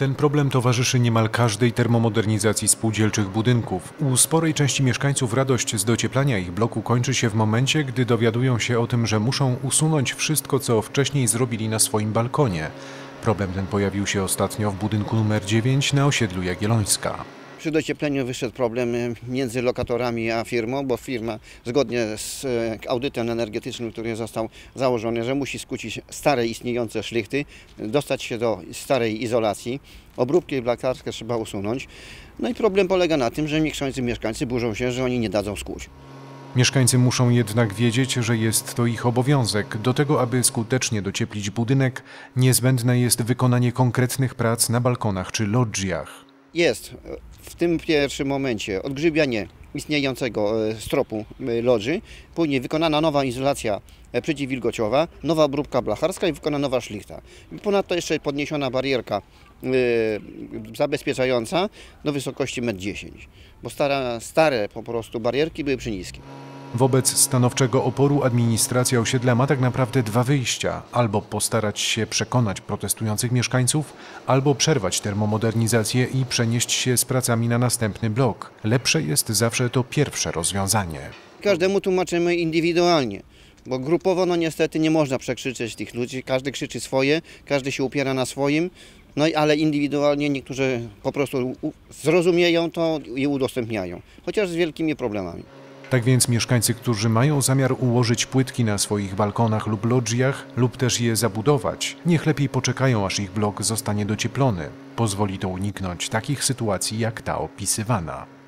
Ten problem towarzyszy niemal każdej termomodernizacji spółdzielczych budynków. U sporej części mieszkańców radość z docieplania ich bloku kończy się w momencie, gdy dowiadują się o tym, że muszą usunąć wszystko, co wcześniej zrobili na swoim balkonie. Problem ten pojawił się ostatnio w budynku numer 9 na osiedlu Jagiellońska. Przy dociepleniu wyszedł problem między lokatorami a firmą, bo firma zgodnie z y, audytem energetycznym, który został założony, że musi skrócić stare istniejące szlichty, dostać się do starej izolacji, obróbki blakarskie trzeba usunąć. No i problem polega na tym, że mieszkańcy mieszkańcy burzą się, że oni nie dadzą skuć. Mieszkańcy muszą jednak wiedzieć, że jest to ich obowiązek. Do tego, aby skutecznie docieplić budynek, niezbędne jest wykonanie konkretnych prac na balkonach czy lodżiach. Jest w tym pierwszym momencie odgrzybianie istniejącego e, stropu e, lodży, później wykonana nowa izolacja e, przeciwwilgociowa, nowa obróbka blacharska i wykonana nowa szlichta. Ponadto jeszcze podniesiona barierka zabezpieczająca do wysokości 1,10 m, bo stare, stare po prostu barierki były przyniskie. Wobec stanowczego oporu administracja osiedla ma tak naprawdę dwa wyjścia: albo postarać się przekonać protestujących mieszkańców, albo przerwać termomodernizację i przenieść się z pracami na następny blok. Lepsze jest zawsze to pierwsze rozwiązanie. Każdemu tłumaczymy indywidualnie. Bo grupowo no niestety nie można przekrzyczeć tych ludzi, każdy krzyczy swoje, każdy się upiera na swoim, no ale indywidualnie niektórzy po prostu zrozumieją to i udostępniają, chociaż z wielkimi problemami. Tak więc mieszkańcy, którzy mają zamiar ułożyć płytki na swoich balkonach lub lodżiach, lub też je zabudować, niech lepiej poczekają, aż ich blok zostanie docieplony. Pozwoli to uniknąć takich sytuacji jak ta opisywana.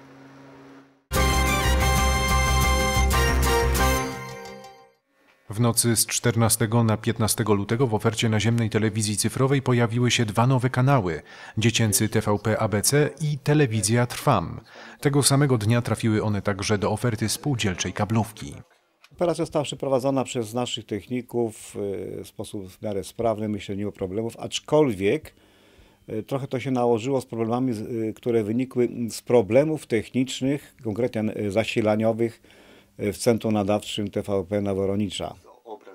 W nocy z 14 na 15 lutego w ofercie naziemnej telewizji cyfrowej pojawiły się dwa nowe kanały: dziecięcy TVP ABC i Telewizja Trwam. Tego samego dnia trafiły one także do oferty spółdzielczej kablówki. Operacja została przeprowadzona przez naszych techników y, w sposób w miarę sprawny, myślę, nie ma problemów, aczkolwiek y, trochę to się nałożyło z problemami, y, które wynikły z problemów technicznych, konkretnie zasilaniowych w centrum nadawczym TVP na Woronicza.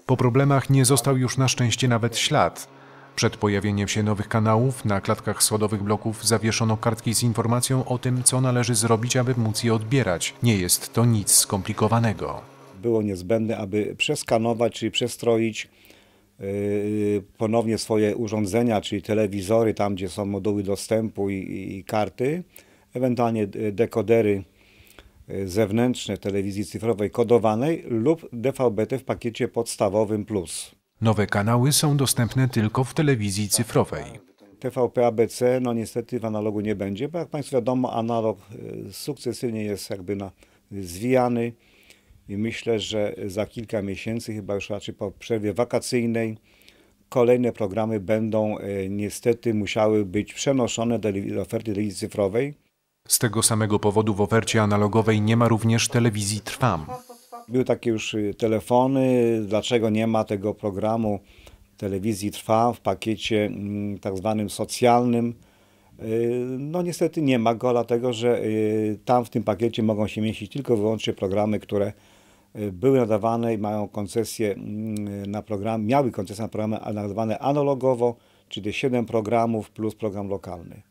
Po problemach nie został już na szczęście nawet ślad. Przed pojawieniem się nowych kanałów na klatkach schodowych bloków zawieszono kartki z informacją o tym, co należy zrobić, aby móc je odbierać. Nie jest to nic skomplikowanego. Było niezbędne, aby przeskanować, czyli przestroić yy, ponownie swoje urządzenia, czyli telewizory, tam gdzie są moduły dostępu i, i karty, ewentualnie dekodery Y, zewnętrzne telewizji cyfrowej kodowanej lub DVB-T w pakiecie podstawowym plus. Nowe kanały są dostępne tylko w telewizji cyfrowej. TVP ABC no niestety w analogu nie będzie, bo jak Państwo wiadomo analog y, sukcesywnie jest jakby na, zwijany i myślę, że za kilka miesięcy, chyba już raczej po przerwie wakacyjnej, kolejne programy będą y, niestety musiały być przenoszone do oferty telewizji cyfrowej. Z tego samego powodu w ofercie analogowej nie ma również telewizji Trwam. Były takie już y, telefony, dlaczego nie ma tego programu telewizji Trwam w pakiecie mm, tak zwanym socjalnym. Y, no niestety nie ma go, dlatego że y, tam w tym pakiecie mogą się mieścić tylko wyłącznie programy, które były nadawane i mają koncesję mm, na program, miały koncesję na programy nadawane analogowo, czyli 7 programów plus program lokalny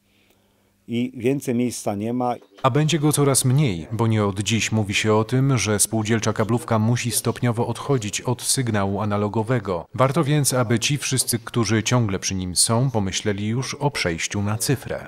i więcej miejsca nie ma. A będzie go coraz mniej, bo nie od dziś mówi się o tym, że spółdzielcza kablówka musi stopniowo odchodzić od sygnału analogowego. Warto więc, aby ci wszyscy, którzy ciągle przy nim są, pomyśleli już o przejściu na cyfrę.